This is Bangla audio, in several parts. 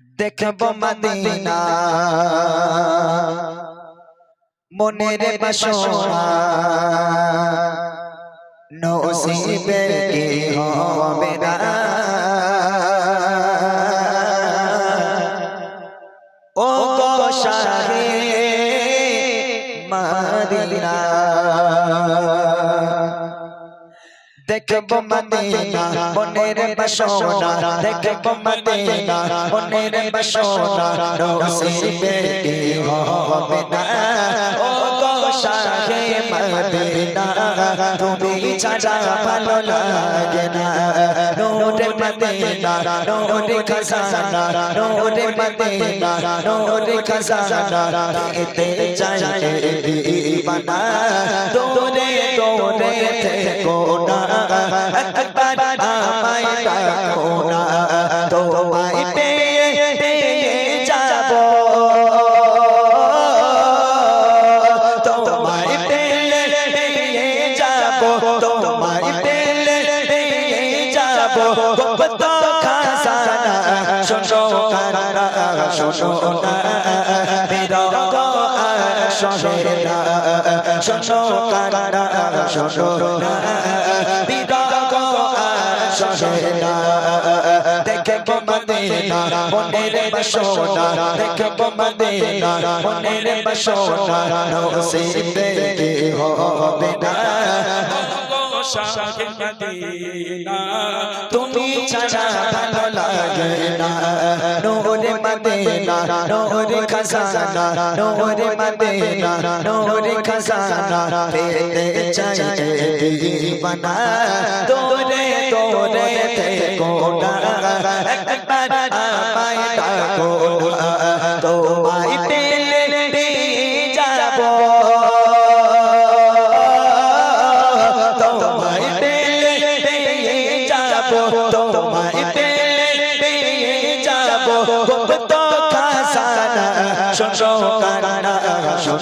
দেখব মদিনা। মনের বাসনা। নসিবে কি হবে না। ও গো শাহে মদিনা। দেখব মদিনা মনের বাসনা দেখব মদিনা মনের বাসনা নসিবে কি হবে না। ও গো শাহে মদিনা তুমি ছাড়া ভালো লাগে না। নোরে মদিনা নোরে খাজানা নোরে মদিনা নোরে খাজানা এতে চাই দিবানা। তোরে তোরে থেকো না। একবার আমায় ডাকো না তোমায় পেয়ে পেয়ে যাব তোমায় পেলে পেয়ে যাব তোমায় পেলে পেয়ে যাব কত খাসানা শোনো কানা শোনো না শোনে না শোনো কানা শোনো না বিরগ শোনে না দেখব মদিনা মনের বাসনা দেখব মদিনা মনের বাসনা নসিবে হবে না শাহে মদিনা তুমি ছাড়া ভালো লাগে না। নোরে মদিনা নোরে খাজানা নোরে মদিনা নোরে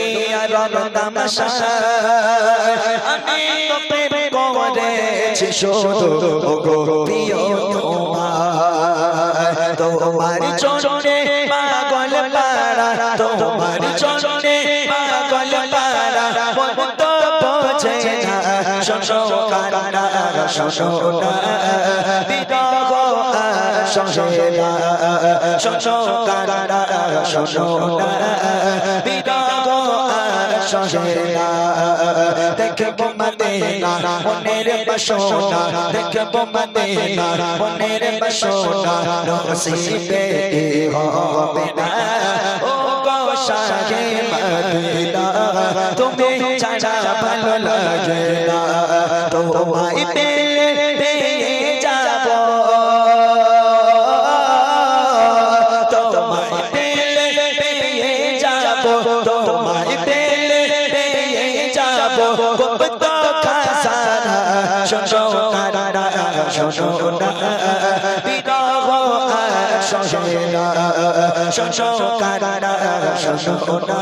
দুনিয়ার তামাশা। আমি তো প্রেম করেছি শুধু ওগো প্রিয় তোমার। চরণে পাগল পারা তোমার চরণে পাগল পারা মন তো বোঝে না, শোনো কানা শোনো শোনে দেখব মদিনা মনের বাসনা। দেখব মদিনা মনের বাসনা। নসিবে হবে না। ও তুমি শোনো কানা শোনো না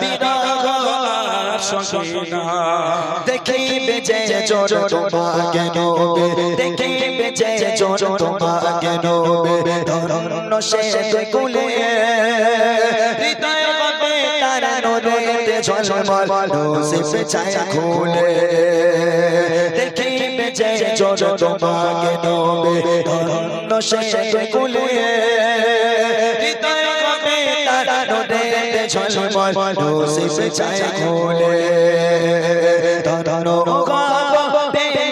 বিরহ দেখিবে যে জোর তোমাকে নবে দেখিবে যে জোর তোমাকে নবে ধরন্য সে কুলে হৃদয় কবে তারা নদীতে ঝলমল নসিব চায় খুলে দেখিবে যে জোর তোমাকে নবে ধরন্য সে কুলে ঝলমল নসিব চায় খুলে। ধরনো গব পেলে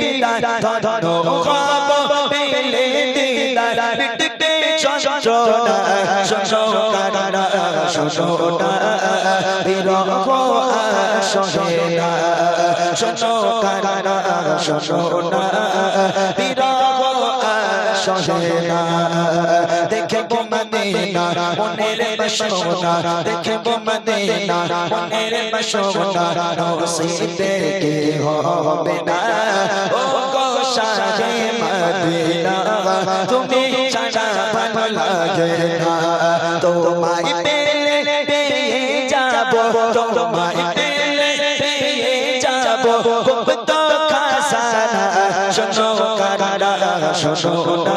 দিদার ধরনো গব পেলে দিদার পিটতে যন্ত্রণা শোনো কানা শোনো না বিরহ শোনে না শোনো কানা শোনো মদিনা, মনের বাসনা দেখব মদিনা, মনের বাসনা নসিবে কে হবে না। ও গো শাহে মদিনা, তুমি ছাড়া ভালো লাগে না। তোমায় পেলে পেয়ে যাব, তোমায় পেলে পেয়ে যাব খুব তো খাসানা শোনো কারা শোনো না।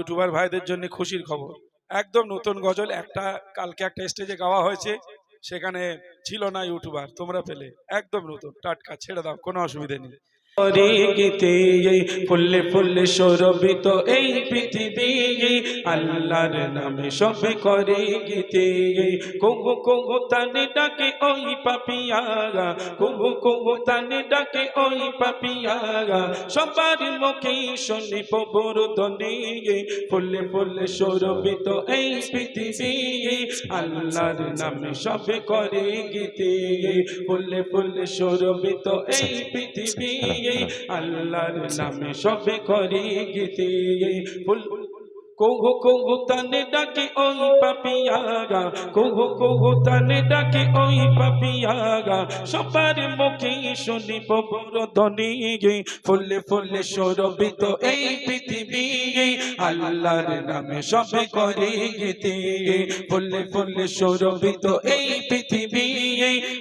ইউটিউবার ভাইদের জন্য খুশির খবর। একদম নতুন গজল, একটা, কালকে একটা স্টেজে গাওয়া হয়েছে, সেখানে ছিল না ইউটিউবার, তোমরা পেলে। একদম নতুন, টাটকা, ছেড়ে দাও, কোনো অসুবিধে নেই। করে গীতে এই ফুলে ফুলে সৌরভিত এই পৃথিবী আল্লাহর নামে সবে করে গীতে। কোগো কোগো তানে ডাকে ওই পাপিয়াগা কোগো কোগো তানে ডাকে ওই পাপিয়াগা সবার মুখে শুনে পবর দনে ফুলে ফুলে সৌরভিত এই পৃথিবী আল্লাহর নামে সবে করে গীতে। এই ফুলে ফুলে সৌরভিত এই পৃথিবী আল্লাহর নামে সবে করে গীতে। ফুল, কোহো কোহো তানে ডাকে ওই পাপিয়াগা। কোহো কোহো তানে ডাকে ওই পাপিয়াগা। সবার মুখে শুনি পবর ধ্বনি। ফুলে ফুলে সৌরভিত এই পৃথিবী। আল্লাহর নামে সবে করে গীতে। ফুলে ফুলে সৌরভিত এই পৃথিবী।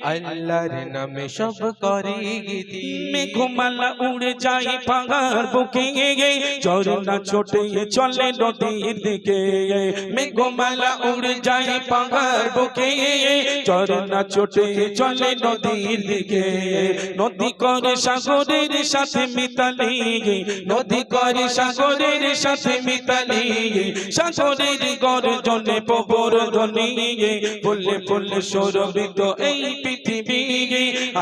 আল্লাহর নামে সব করে মেঘমালা উড়ে যায় পাহাড় বুকে ঝর্ণা ছোটে চলে নদীর দিকে মেঘমালা উড়ে যায় পাহাড় বুকে ঝর্ণা ছোটে চলে নদীর দিকে নদী করে সাগরের সাথে মিতালি নদী করে সাগরের সাথে মিতালি সাগরের গর্জনে পবর ধ্বনি ফুলে ফুলে সৌরভিত এই পৃথিবী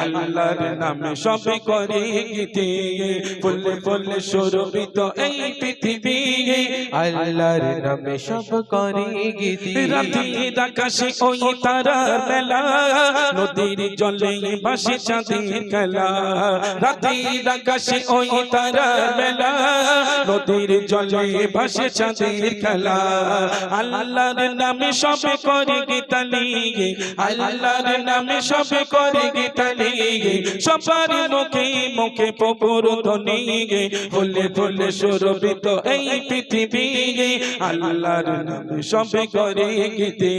আল্লাহর নামে সবে করে গীতি। ফুলে ফুলে সৌরভিত এই পৃথিবী আল্লাহর নামে সব করে গীতি। রাতের আকাশে ওই তারার মেলা, নদীর জলে ভাসে চাঁদের খেলা। রাতের আকাশে ওই তারার মেলা, নদীর জলে চাঁদের খেলা। আল্লাহর নামে সবে করে গীতালি আল্লাহর নামে সবে করে গীতালি সবার মুখে মুখে পপুর ধ্বনি ফুলে ফুলে সুরভিত এই পৃথিবী আল্লাহর নামে সবে করে গীতে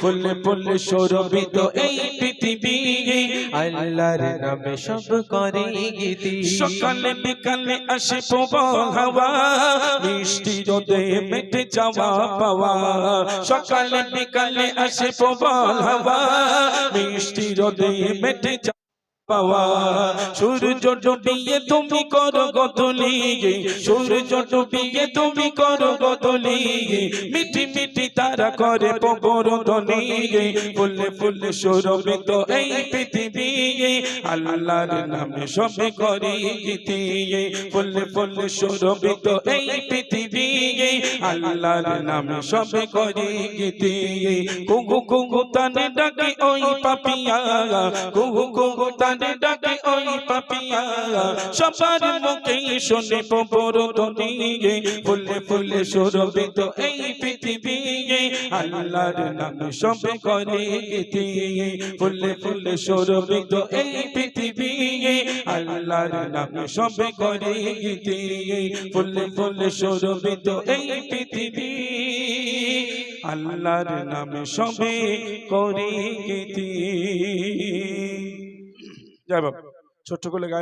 ফুলে ফুলে সুরভিত এই পৃথিবী আল্লাহর নামে সব করে গীতি সকালে বিকালে আসে প্রবল হাওয়া, মিষ্টি রোদে মেটে যাওয়া পাওয়া। সকালে বিকালে আসে প্রবল হাওয়া মিষ্টি যদি মেটে পাওয়া। সূর্য ডুবিয়ে তুমি করো গদলি সূর্য ডুবিয়ে তুমি করো গদলি মিঠি মিঠি তারা করে পবর ধ্বনি। ফুলে ফুলে সুরভিত এই পৃথিবী। আল্লাহর নামে সবে করি গীতি। ফুলে ফুলে সুরভিত এই পৃথিবী। আল্লাহর নামে সবে করি গীতি। কুহু কুহু তানে ডাকে ওই পাপিয়া। কুহু কুহু তানে ডাকে ওই পাপিয়া। সবার মুখে শুনে পবর ধ্বনি ফুলে ফুলে সুরভিত এই পৃথিবী আল্লাহর নামে সবে করে গীতি ফুলে ফুলে সুরভিত এই পৃথিবী আল্লাহর নামে সবে করে গীতি ফুলে ফুলে সুরভিত এই পৃথিবী। আল্লাহর নামে সবে করে গীতি জয় বাবা ছোট্ট করে গায়ে